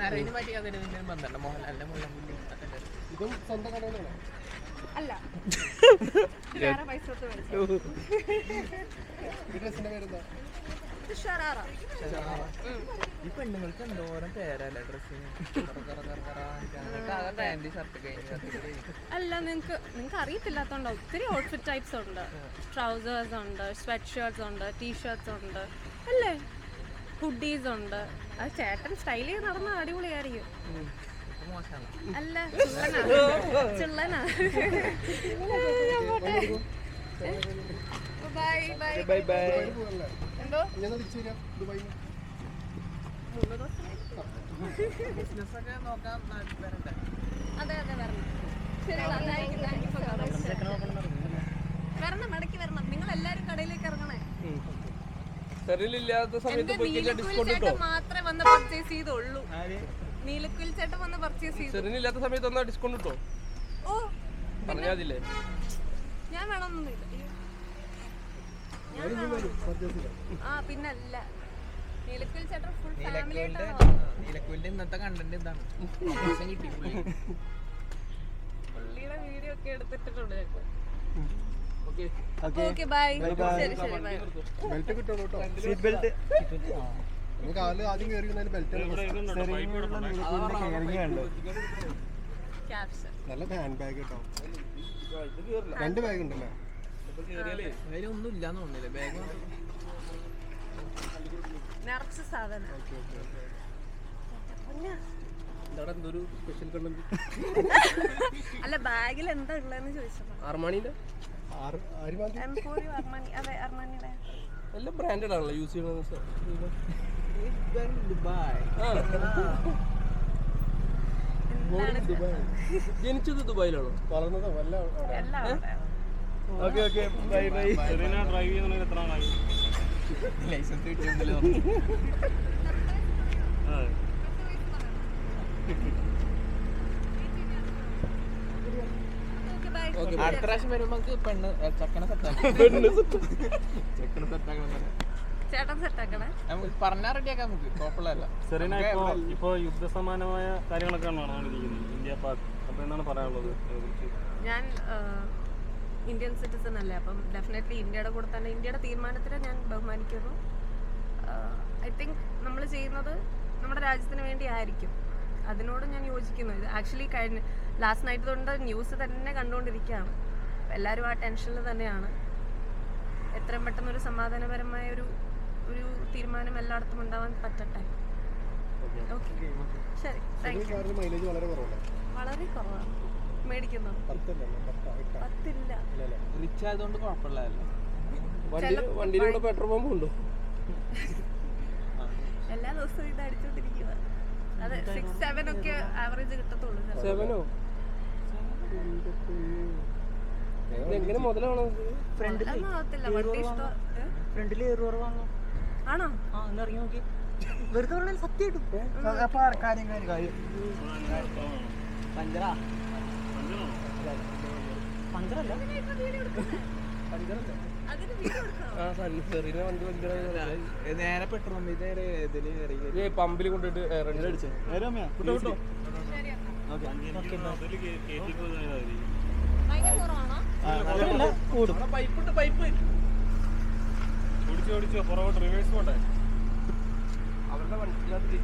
നരവിന് അതിന് ബന്ധമുണ്ട് മോഹൻലാലിന്റെ ഇതും സ്വന്തം അല്ല. വേറെ പൈസ കൊടുത്ത് മേടിച്ചത്. ഈ പെണ്ണുങ്ങൾക്ക് എന്തോരം പേരല്ലേ ഡ്രസ്സിന്? അല്ല നിങ്ങക്ക് നിങ്ങക്ക് അറിയത്തില്ലാത്തോണ്ട്. ഒത്തിരി ഔട്ട്ഫിറ്റ് ടൈപ്സ് ഉണ്ട്. ട്രൗസേഴ്സ് ഉണ്ട് സ്വെറ്റ് ഷർട്ട്സ് ഉണ്ട് ടീ ഷർട്ട്സ് ഉണ്ട്. അല്ലേ? ഹുഡീസ് ഉണ്ട്. അത് ചേട്ടൻ സ്റ്റൈൽ ചെയ്ത് നടന്ന അടിപൊളിയായിരിക്കും. അല്ല ചുള്ളനാ. ബൈ ബൈ ബൈ ബൈ എന്തോ തിരിച്ചു വരാം അതെ അതെ വരണം. ശരി വരണം മടക്കി വരണം. നിങ്ങൾ തെറിയില്ലാത്ത സമയത്ത് പോയി കഴിഞ്ഞാൽ ഡിസ്കൗണ്ട് കിട്ടോ? മാത്രമേ വന്ന് പർച്ചേസ് ചെയ്തുള്ളൂ. നീലക്കുയിൽ ചേട്ടൻ വന്ന് പർച്ചേസ് ചെയ്തു. തെറിയില്ലാത്ത സമയത്ത് ഒന്നാ ഡിസ്കൗണ്ട് കിട്ടോ? ഓ പറഞ്ഞാതില്ലേ? ഞാൻ വേണമെന്നൊന്നുമില്ല. ആ പിന്നല്ല. നീലക്കുയിൽ ചേട്ടൻ ഫുൾ ഫാമിലി ആയിട്ടാണ് നീലക്കുയിലിന്റെ ഇന്നത്തെ കണ്ടന്റ് ഇതാണ്. കിട്ടി പുള്ളിയുടെ വീഡിയോ ഒക്കെ എടുത്തിട്ടുണ്ട് ഓക്കെ. Okay by. ശരി ശരി ബൈ. ബെൽറ്റ് കിട്ടണം കേട്ടോ. സീറ്റ് ബെൽറ്റ് നിങ്ങൾ കാലിൽ ആദ്യം കയറി വന്നതിന് ബെൽറ്റ് ക്യാപ്ഷൻ നല്ല ഹാൻഡ് ബാഗ് കേട്ടോ. രണ്ട് ബാഗ് ഉണ്ടല്ലേ? അതിലൊന്നും ഇല്ലാന്ന് തോന്നുന്നില്ല? ബാഗ് നിറച്ച സാധനം. അല്ല ബാഗിൽ എന്താ ഉള്ളതെന്ന് ചോദിച്ചത് അർമാണിന്റെ എല്ലാം ബ്രാൻഡഡ് ആണല്ലോ യൂസ് ചെയ്യണത് ദുബായ് ജനിച്ചത് ദുബായിലാണോ? വളർന്നതോ അവിടെ. Okay okay. Bye bye drive ചെയ്യുന്ന എത്ര നാളായി? ലൈസൻസ് കിട്ടിയെന്നല്ലോ അടുത്ത പ്രാവശ്യം വരുമ്പോ നമുക്ക് പെണ്ണ് ചെക്കനെ സെറ്റാക്കാം ചെക്കനെ സെറ്റാക്കണം പറഞ്ഞാൽ റെഡിയാക്കാം നമുക്ക്. കുഴപ്പമില്ല സെറീന ഇപ്പോ ഇപ്പോ യുദ്ധസമാനമായ കാര്യങ്ങളൊക്കെയാണ് നടന്നുകൊണ്ടിരിക്കുന്നത് ഇന്ത്യ പാക് അപ്പൊ എന്താണ് പറയാനുള്ളത് ഞാൻ ഇന്ത്യൻ സിറ്റിസൺ അല്ലേ അപ്പം ഡെഫിനറ്റ്ലി ഇന്ത്യയുടെ കൂടെ തന്നെ ഇന്ത്യയുടെ തീരുമാനത്തിനെ ഞാൻ ബഹുമാനിക്കുന്നു. ഐ തിങ്ക് നമ്മൾ ചെയ്യുന്നത് നമ്മുടെ രാജ്യത്തിന് വേണ്ടി ആയിരിക്കും. അതിനോട് ഞാൻ യോജിക്കുന്നു. ഇത് ആക്ച്വലി കഴിഞ്ഞ ലാസ്റ്റ് നൈറ്റ് തൊണ്ട് ന്യൂസ് തന്നെ കണ്ടുകൊണ്ടിരിക്കുകയാണ്. എല്ലാവരും ആ ടെൻഷനിൽ തന്നെയാണ്. എത്രയും പെട്ടെന്ന് ഒരു സമാധാനപരമായ ഒരു ഒരു തീരുമാനം എല്ലായിടത്തും ഉണ്ടാവാൻ പറ്റട്ടെ. ഓക്കെ ശരി. താങ്ക് യു കാറിന് മൈലേജ് വളരെ കുറവല്ലേ വളരെ കുറവാണ്. മേടിക്കുന്നു? പത്തല്ലേ പത്താ എട്ടാ. പത്തില്ല. അല്ലല്ലേ റിച്ച് ആയതുകൊണ്ട് കുഴപ്പമില്ലല്ലോ വണ്ടി വണ്ടിയിലൂടെ പെട്രോൾ പമ്പ് ഉണ്ടോ? എല്ലാ ദിവസവും ഇത് അടിച്ചോണ്ടിരിക്കുക അത് സിക്സ് സെവൻ ഒക്കെ ആവറേജ് കിട്ടത്തുള്ളൂ. സെവനോ എങ്ങനെ മുതലാണോ ആണോ? ആ ഒന്ന് ഇറങ്ങി നോക്കി. വെറുതെ പറഞ്ഞാൽ സത്യമായിട്ടും അപ്പൊ കാര്യം കാര്യം പഞ്ചറാ? പഞ്ചറല്ല? നേരെ പെട്രോൾ പമ്പിൽ കൊണ്ടിട്ട് പൈപ്പ് ഉണ്ട് പൈപ്പ് ഓടിച്ചോ ഓടിച്ചോ. പുറകോട്ട് റിവേഴ്സ് അവരുടെ വണ്ടിക്കകത്ത്